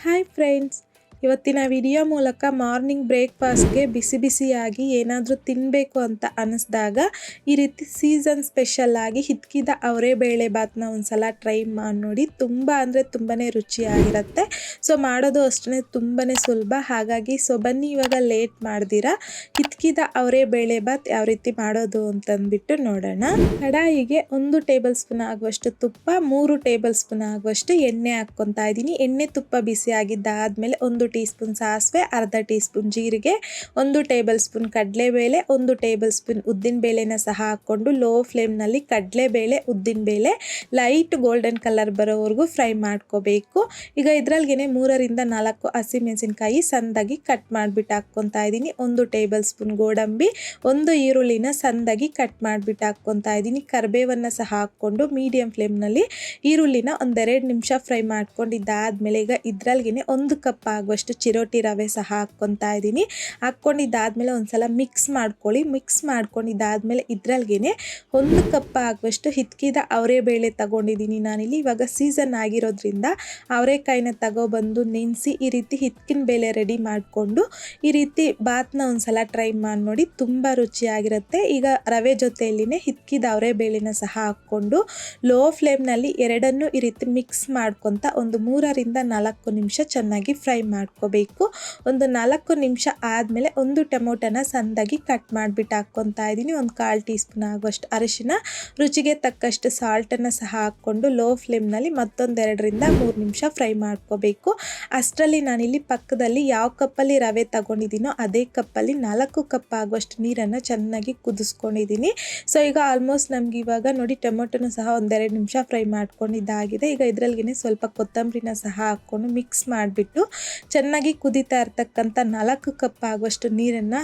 Hi friends ಇವತ್ತಿನ video ಮೂಲಕ morning ಬ್ರೇಕ್ಫಾಸ್ಟ್ಗೆ ಬಿಸಿ ಬಿಸಿಯಾಗಿ ಏನಾದರೂ ತಿನ್ನಬೇಕು ಅಂತ ಅನ್ನಿಸ್ದಾಗ ಈ ರೀತಿ ಸೀಸನ್ ಸ್ಪೆಷಲ್ ಆಗಿ ಹಿತ್ಕಿದ ಅವರೇ ಬೇಳೆ ಒಂದು ಒಂದ್ಸಲ ಟ್ರೈ ಮಾಡಿ ನೋಡಿ. ತುಂಬ ಅಂದರೆ ತುಂಬಾ ರುಚಿಯಾಗಿರುತ್ತೆ. ಸೊ ಮಾಡೋದು ಅಷ್ಟೇ ತುಂಬಾ ಸುಲಭ. ಹಾಗಾಗಿ ಸೊ ಬನ್ನಿ ಇವಾಗ ಲೇಟ್ ಮಾಡ್ದಿರಾ. ಹಿತ್ಕಿದ ಅವರೇ ಬೇಳೆ ಬಾತ್ ಯಾವ ರೀತಿ ಮಾಡೋದು ಅಂತಂದ್ಬಿಟ್ಟು ನೋಡೋಣ. ಕಡಾಯಿಗೆ ಒಂದು ಟೇಬಲ್ ಸ್ಪೂನ್ ಆಗುವಷ್ಟು ತುಪ್ಪ, ಮೂರು ಟೇಬಲ್ ಸ್ಪೂನ್ ಆಗುವಷ್ಟು ಎಣ್ಣೆ ಹಾಕ್ಕೊತಾ ಇದ್ದೀನಿ. ಎಣ್ಣೆ ತುಪ್ಪ ಬಿಸಿ ಆಗಿದ್ದಾದ್ಮೇಲೆ ಒಂದು ಟೀ ಸ್ಪೂನ್ ಸಾಸಿವೆ, ಅರ್ಧ ಟೀ ಸ್ಪೂನ್ ಜೀರಿಗೆ, ಒಂದು ಟೇಬಲ್ ಸ್ಪೂನ್ ಕಡಲೆಬೇಳೆ, ಒಂದು ಟೇಬಲ್ ಸ್ಪೂನ್ ಉದ್ದಿನಬೇಳೆನ ಸಹ ಹಾಕ್ಕೊಂಡು ಲೋ ಫ್ಲೇಮ್ನಲ್ಲಿ ಕಡಲೆಬೇಳೆ ಉದ್ದಿನಬೇಳೆ ಲೈಟ್ ಗೋಲ್ಡನ್ ಕಲರ್ ಬರೋವರೆಗೂ ಫ್ರೈ ಮಾಡ್ಕೋಬೇಕು. ಈಗ ಇದರಲ್ಲಿಗೆ ಮೂರರಿಂದ ನಾಲ್ಕು ಹಸಿಮೆಣಸಿನ್ಕಾಯಿ ಸಂದಾಗಿ ಕಟ್ ಮಾಡಿಬಿಟ್ಟು ಹಾಕ್ಕೊತಾ ಇದ್ದೀನಿ. ಒಂದು ಟೇಬಲ್ ಸ್ಪೂನ್ ಗೋಡಂಬಿ, ಒಂದು ಈರುಳ್ಳಿನ ಸಂದಾಗಿ ಕಟ್ ಮಾಡಿಬಿಟ್ಟು ಹಾಕ್ಕೊತಾ ಇದ್ದೀನಿ. ಕರಿಬೇವನ್ನು ಸಹ ಹಾಕ್ಕೊಂಡು ಮೀಡಿಯಂ ಫ್ಲೇಮ್ನಲ್ಲಿ ಈರುಳ್ಳಿನ ಒಂದೆರಡು ನಿಮಿಷ ಫ್ರೈ ಮಾಡ್ಕೊಂಡಿದ್ದಾದ್ಮೇಲೆ ಈಗ ಇದರಲ್ಲಿಗೆ ಒಂದು ಕಪ್ ಆಗುವಷ್ಟು ಚಿರೋಟಿ ರವೆ ಸಹ ಹಾಕ್ಕೊತಾ ಇದ್ದೀನಿ. ಹಾಕ್ಕೊಂಡಿದ್ದಾದಮೇಲೆ ಒಂದು ಸಲ ಮಿಕ್ಸ್ ಮಾಡ್ಕೊಳ್ಳಿ. ಮಿಕ್ಸ್ ಮಾಡ್ಕೊಂಡಿದ್ದಾದ್ಮೇಲೆ ಇದ್ರಲ್ಲಿಗೇ ಒಂದು ಕಪ್ ಆಗುವಷ್ಟು ಹಿತ್ಕಿದ ಅವರೆಬೇಳೆ ತಗೊಂಡಿದ್ದೀನಿ ನಾನಿಲ್ಲಿ. ಇವಾಗ ಸೀಸನ್ ಆಗಿರೋದ್ರಿಂದ ಅವರೆಕಾಯಿನ ತಗೊಬಂದು ನೆನೆಸಿ ಈ ರೀತಿ ಹಿತ್ಕಿನ ಬೇಳೆ ರೆಡಿ ಮಾಡಿಕೊಂಡು ಈ ರೀತಿ ಬಾತ್ನ ಒಂದ್ಸಲ ಟ್ರೈ ಮಾಡಿ ನೋಡಿ ತುಂಬ ರುಚಿಯಾಗಿರುತ್ತೆ. ಈಗ ರವೆ ಜೊತೆಯಲ್ಲಿನೇ ಹಿತ್ಕಿದ ಅವರೆಬೇಳೆನ ಸಹ ಹಾಕ್ಕೊಂಡು ಲೋ ಫ್ಲೇಮ್ನಲ್ಲಿ ಎರಡನ್ನೂ ಈ ರೀತಿ ಮಿಕ್ಸ್ ಮಾಡ್ಕೊತ ಒಂದು ಮೂರರಿಂದ ನಾಲ್ಕು ನಿಮಿಷ ಚೆನ್ನಾಗಿ ಫ್ರೈ ಮಾಡ್ಕೋಬೇಕು ಒಂದು ನಾಲ್ಕು ನಿಮಿಷ ಆದಮೇಲೆ ಒಂದು ಟೊಮೊಟೊನ ಸಂದಾಗಿ ಕಟ್ ಮಾಡಿಬಿಟ್ಟು ಹಾಕ್ಕೊತಾ ಇದ್ದೀನಿ. ಒಂದು ಕಾಲು ಟೀ ಸ್ಪೂನ್ ಆಗುವಷ್ಟು ಅರಿಶಿನ, ರುಚಿಗೆ ತಕ್ಕಷ್ಟು ಸಾಲ್ಟನ್ನು ಸಹ ಹಾಕ್ಕೊಂಡು ಲೋ ಫ್ಲೇಮ್ನಲ್ಲಿ ಮತ್ತೊಂದೆರಡರಿಂದ ಮೂರು ನಿಮಿಷ ಫ್ರೈ ಮಾಡ್ಕೋಬೇಕು. ಅಷ್ಟರಲ್ಲಿ ನಾನಿಲ್ಲಿ ಪಕ್ಕದಲ್ಲಿ ಯಾವ ಕಪ್ಪಲ್ಲಿ ರವೆ ತಗೊಂಡಿದ್ದೀನೋ ಅದೇ ಕಪ್ಪಲ್ಲಿ ನಾಲ್ಕು ಕಪ್ ಆಗುವಷ್ಟು ನೀರನ್ನು ಚೆನ್ನಾಗಿ ಕುದಿಸ್ಕೊಂಡಿದ್ದೀನಿ. ಸೊ, ಈಗ ಆಲ್ಮೋಸ್ಟ್ ನಮ್ಗೆ ಇವಾಗ ನೋಡಿ ಟೊಮೊಟೊನು ಸಹ ಒಂದೆರಡು ನಿಮಿಷ ಫ್ರೈ ಮಾಡ್ಕೊಂಡಿದ್ದಾಗಿದೆ. ಈಗ ಇದರಲ್ಲಿಗೆ ಸ್ವಲ್ಪ ಕೊತ್ತಂಬರಿನ ಸಹ ಹಾಕ್ಕೊಂಡು ಮಿಕ್ಸ್ ಮಾಡಿಬಿಟ್ಟು ಚೆನ್ನಾಗಿ ಕುದಿತಾ ಇರ್ತಕ್ಕಂಥ ನಾಲ್ಕು ಕಪ್ ಆಗುವಷ್ಟು ನೀರನ್ನು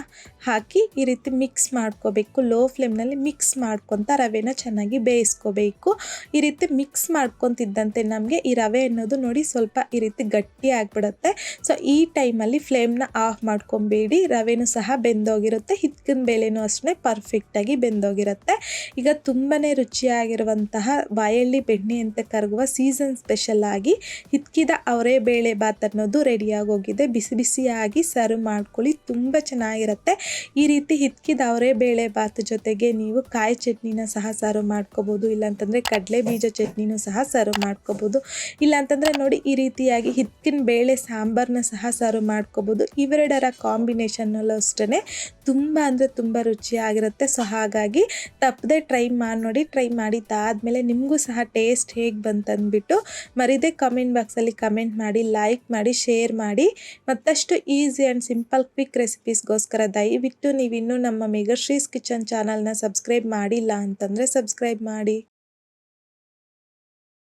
ಹಾಕಿ ಈ ರೀತಿ ಮಿಕ್ಸ್ ಮಾಡ್ಕೋಬೇಕು. ಲೋ ಫ್ಲೇಮ್ನಲ್ಲಿ ಮಿಕ್ಸ್ ಮಾಡ್ಕೊತ ರವೆನ ಚೆನ್ನಾಗಿ ಬೇಯಿಸ್ಕೋಬೇಕು. ಈ ರೀತಿ ಮಿಕ್ಸ್ ಮಾಡ್ಕೊತಿದ್ದಂತೆ ನಮಗೆ ಈ ರವೆ ಅನ್ನೋದು ನೋಡಿ ಸ್ವಲ್ಪ ಈ ರೀತಿ ಗಟ್ಟಿ ಆಗಿಬಿಡುತ್ತೆ. ಸೊ ಈ ಟೈಮಲ್ಲಿ ಫ್ಲೇಮ್ನ ಆಫ್ ಮಾಡ್ಕೊಂಬೇಡಿ. ರವೆನೂ ಸಹ ಬೆಂದೋಗಿರುತ್ತೆ. ಹಿತ್ಕಿನ ಬೇಳೆನೂ ಅಷ್ಟೇ ಪರ್ಫೆಕ್ಟಾಗಿ ಬೆಂದೋಗಿರುತ್ತೆ. ಈಗ ತುಂಬಾ ರುಚಿಯಾಗಿರುವಂತಹ ಬಾಯಳ್ಳಿ ಬೆಣ್ಣೆ ಅಂತ ಕರಗುವ ಸೀಸನ್ ಸ್ಪೆಷಲ್ ಆಗಿ ಹಿತ್ಕಿದ ಅವರೇ ಬೇಳೆ ಬಾತ್ ಅನ್ನೋದು ರೆಡಿಯಾಗಿ ಹೋಗಿದೆ ಬಿಸಿ ಬಿಸಿಯಾಗಿ ಸರ್ವ್ ಮಾಡ್ಕೊಳ್ಳಿ. ತುಂಬ ಚೆನ್ನಾಗಿರುತ್ತೆ. ಈ ರೀತಿ ಹಿತ್ಕಿದ ಅವರೇ ಬೇಳೆ ಬಾತ್ ಜೊತೆಗೆ ನೀವು ಕಾಯಿ ಚಟ್ನಿನ ಸಹ ಸರ್ವ್ ಮಾಡ್ಕೋಬೋದು. ಇಲ್ಲಾಂತಂದರೆ ಕಡಲೆ ಬೀಜ ಚಟ್ನಿನೂ ಸಹ ಸರ್ವ್ ಮಾಡ್ಕೋಬೋದು. ಇಲ್ಲಾಂತಂದರೆ ನೋಡಿ ಈ ರೀತಿಯಾಗಿ ಹಿತ್ಕಿನ ಬೇಳೆ ಸಾಂಬಾರನ್ನ ಸಹ ಸರ್ವ್ ಮಾಡ್ಕೋಬೋದು. ಇವೆರಡರ ಕಾಂಬಿನೇಷನ್ನಲ್ಲೂ ಅಷ್ಟೇ ತುಂಬ ಅಂದರೆ ತುಂಬ ರುಚಿಯಾಗಿರುತ್ತೆ. ಸೊ, ಹಾಗಾಗಿ ತಪ್ಪದೆ ಟ್ರೈ ಮಾಡಿ ನೋಡಿ, ಟ್ರೈ ಮಾಡಿದ್ದಾದಮೇಲೆ ನಿಮಗೂ ಸಹ ಟೇಸ್ಟ್ ಹೇಗೆ ಬಂತಂದ್ಬಿಟ್ಟು ಮರಿದೇ ಕಮೆಂಟ್ ಬಾಕ್ಸಲ್ಲಿ ಕಮೆಂಟ್ ಮಾಡಿ, ಲೈಕ್ ಮಾಡಿ, ಶೇರ್ ಮಾಡಿ ಮತ್ತಷ್ಟು ಈಸಿ ಆ್ಯಂಡ್ ಸಿಂಪಲ್ ಕ್ವಿಕ್ ರೆಸಿಪೀಸ್ಗೋಸ್ಕರ ದಯವಿಟ್ಟು ನೀವಿನ್ನೂ ನಮ್ಮ ಮೆಗಶ್ರೀಸ್ ಕಿಚನ್ ಚಾನಲ್ನ ಸಬ್ಸ್ಕ್ರೈಬ್ ಮಾಡಿಲ್ಲ ಅಂತಂದರೆ ಸಬ್ಸ್ಕ್ರೈಬ್ ಮಾಡಿ.